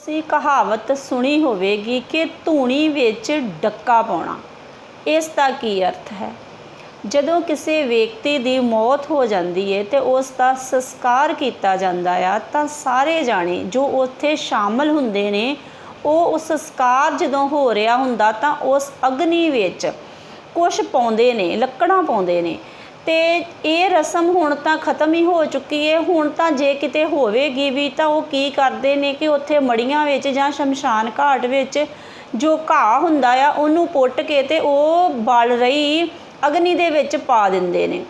ਤੁਸੀਂ ਕਹਾਵਤ ਸੁਣੀ ਹੋਵੇਗੀ ਕਿ ਧੂਣੀ ਵਿੱਚ ਡੱਕਾ ਪਾਉਣਾ। ਇਸ ਦਾ ਕੀ ਅਰਥ ਹੈ? ਜਦੋਂ ਕਿਸੇ ਵਿਅਕਤੀ ਦੀ ਮੌਤ ਹੋ ਜਾਂਦੀ ਹੈ ਤੇ ਉਸ ਦਾ ਸੰਸਕਾਰ ਕੀਤਾ ਜਾਂਦਾ ਆ, ਤਾਂ ਸਾਰੇ ਜਾਣੇ ਜੋ ਉੱਥੇ ਸ਼ਾਮਲ ਹੁੰਦੇ ਨੇ, ਉਹ ਉਸ ਸੰਸਕਾਰ ਜਦੋਂ ਹੋ ਰਿਹਾ ਹੁੰਦਾ ਤਾਂ ਉਸ ਅਗਨੀ ਵਿੱਚ ਕੁਝ ਪਾਉਂਦੇ ਨੇ, ਲੱਕੜਾਂ ਪਾਉਂਦੇ ਨੇ। ਤੇ ਇਹ ਰਸਮ ਹੁਣ ਤਾਂ ਖਤਮ ਹੀ ਹੋ ਚੁੱਕੀ ਹੈ ਹੁਣ ਤਾਂ ਜੇ ਕਿਤੇ ਹੋਵੇਗੀ ਵੀ ਤਾਂ ਉਹ ਕੀ ਕਰਦੇ ਨੇ ਕਿ ਉੱਥੇ ਮੜੀਆਂ ਵਿੱਚ ਜਾਂ ਸ਼ਮਸ਼ਾਨ ਘਾਟ ਵਿੱਚ ਜੋ ਘਾਹ ਹੁੰਦਾ ਆ, ਉਹਨੂੰ ਪੁੱਟ ਕੇ ਤੇ ਉਹ ਬਲ ਰਹੀ ਅਗਨੀ ਦੇ ਵਿੱਚ ਪਾ ਦਿੰਦੇ ਨੇ।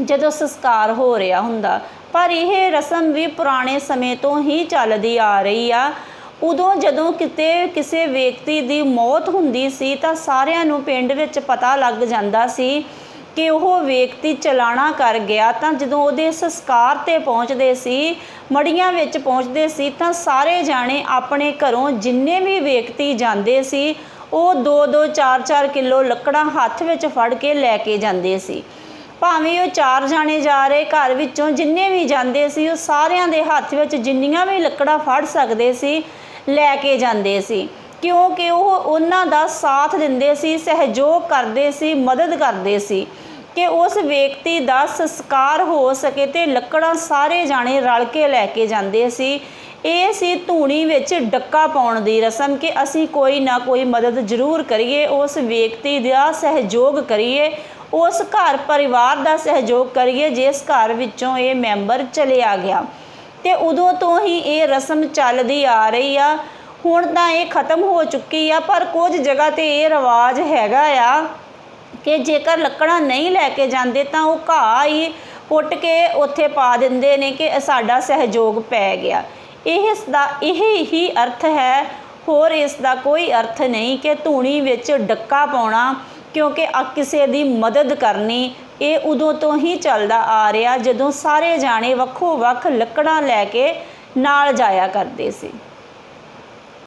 ਜਦੋਂ ਸੰਸਕਾਰ ਹੋ ਰਿਹਾ ਹੁੰਦਾ, ਪਰ ਇਹ ਰਸਮ ਵੀ ਪੁਰਾਣੇ ਸਮੇਂ ਤੋਂ ਹੀ ਚੱਲਦੀ ਆ ਰਹੀ ਆ। ਉਦੋਂ ਜਦੋਂ ਕਿਤੇ ਕਿਸੇ ਵਿਅਕਤੀ ਦੀ ਮੌਤ ਹੁੰਦੀ ਸੀ ਤਾਂ ਸਾਰਿਆਂ ਨੂੰ ਪਿੰਡ ਵਿੱਚ ਪਤਾ ਲੱਗ ਜਾਂਦਾ ਸੀ ਕਿ ਉਹ ਵਿਅਕਤੀ ਚਲਾਣਾ ਕਰ ਗਿਆ ਤਾਂ ਜਦੋਂ ਉਹਦੇ ਸੰਸਕਾਰ ਤੇ ਪਹੁੰਚਦੇ ਸੀ, ਮੜੀਆਂ ਵਿੱਚ ਪਹੁੰਚਦੇ ਸੀ ਤਾਂ ਸਾਰੇ ਜਾਣੇ ਆਪਣੇ ਘਰੋਂ ਜਿੰਨੇ ਵੀ ਵਿਅਕਤੀ ਜਾਂਦੇ ਸੀ, ਉਹ 2-2 4-4 ਕਿਲੋ ਲੱਕੜਾਂ ਹੱਥ ਵਿੱਚ ਫੜ ਕੇ ਲੈ ਕੇ ਜਾਂਦੇ ਸੀ। ਭਾਵੇਂ ਉਹ ਚਾਰ ਜਾਣੇ ਜਾ ਰਹੇ ਘਰ ਵਿੱਚੋਂ ਜਿੰਨੇ ਵੀ ਜਾਂਦੇ ਸੀ, ਉਹ ਸਾਰਿਆਂ ਦੇ ਹੱਥ ਵਿੱਚ ਜਿੰਨੀਆਂ ਵੀ ਲੱਕੜਾਂ ਫੜ ਸਕਦੇ ਸੀ, ਲੈ ਕੇ ਜਾਂਦੇ ਸੀ। ਕਿਉਂਕਿ ਉਹ ਉਹਨਾਂ ਦਾ ਸਾਥ ਦਿੰਦੇ ਸੀ, ਸਹਿਯੋਗ ਕਰਦੇ ਸੀ, ਮਦਦ ਕਰਦੇ ਸੀ। ਕਿ ਉਸ ਵਿਅਕਤੀ ਦਾ ਸੰਸਕਾਰ ਹੋ ਸਕੇ ਤੇ ਲੱਕੜਾਂ ਸਾਰੇ ਜਾਣੇ ਰਲ ਕੇ ਲੈ ਕੇ ਜਾਂਦੇ ਸੀ। ਇਹ ਸੀ ਧੂਣੀ ਵਿੱਚ ਡੱਕਾ ਪਾਉਣ ਦੀ ਰਸਮ ਕਿ ਅਸੀਂ ਕੋਈ ਨਾ ਕੋਈ ਮਦਦ ਜ਼ਰੂਰ ਕਰੀਏ, ਉਸ ਵਿਅਕਤੀ ਦਾ ਸਹਿਯੋਗ ਕਰੀਏ, ਉਸ ਘਰ ਪਰਿਵਾਰ ਦਾ ਸਹਿਯੋਗ ਕਰੀਏ, ਜਿਸ ਘਰ ਵਿੱਚੋਂ ਇਹ ਮੈਂਬਰ ਚਲਿਆ ਗਿਆ। ਤੇ ਉਦੋਂ ਤੋਂ ਹੀ ਇਹ ਰਸਮ ਚੱਲਦੀ ਆ ਰਹੀ ਆ। ਹੁਣ ਤਾਂ ਇਹ ਖਤਮ ਹੋ ਚੁੱਕੀ ਆ, ਪਰ ਕੁਝ ਜਗ੍ਹਾ ਤੇ ਇਹ ਰਿਵਾਜ ਹੈਗਾ ਆ। ਕਿ ਜੇਕਰ ਲੱਕੜਾਂ ਨਹੀਂ ਲੈ ਕੇ ਜਾਂਦੇ ਤਾਂ ਉਹ ਘਾਹ ਹੀ ਪੁੱਟ ਕੇ ਉੱਥੇ ਪਾ ਦਿੰਦੇ ਨੇ ਕਿ ਸਾਡਾ ਸਹਿਯੋਗ ਪੈ ਗਿਆ। ਇਹ ਇਸ ਦਾ, ਇਹ ਹੀ ਅਰਥ ਹੈ, ਹੋਰ ਇਸ ਦਾ ਕੋਈ ਅਰਥ ਨਹੀਂ ਕਿ ਧੂਣੀ ਵਿੱਚ ਡੱਕਾ ਪਾਉਣਾ, ਕਿਉਂਕਿ ਕਿਸੇ ਦੀ ਮਦਦ ਕਰਨੀ, ਇਹ ਉਦੋਂ ਤੋਂ ਹੀ ਚੱਲਦਾ ਆ ਰਿਹਾ ਜਦੋਂ ਸਾਰੇ ਜਾਣੇ ਵੱਖੋ ਵੱਖ ਲੱਕੜਾਂ ਲੈ ਕੇ ਨਾਲ ਜਾਇਆ ਕਰਦੇ ਸੀ।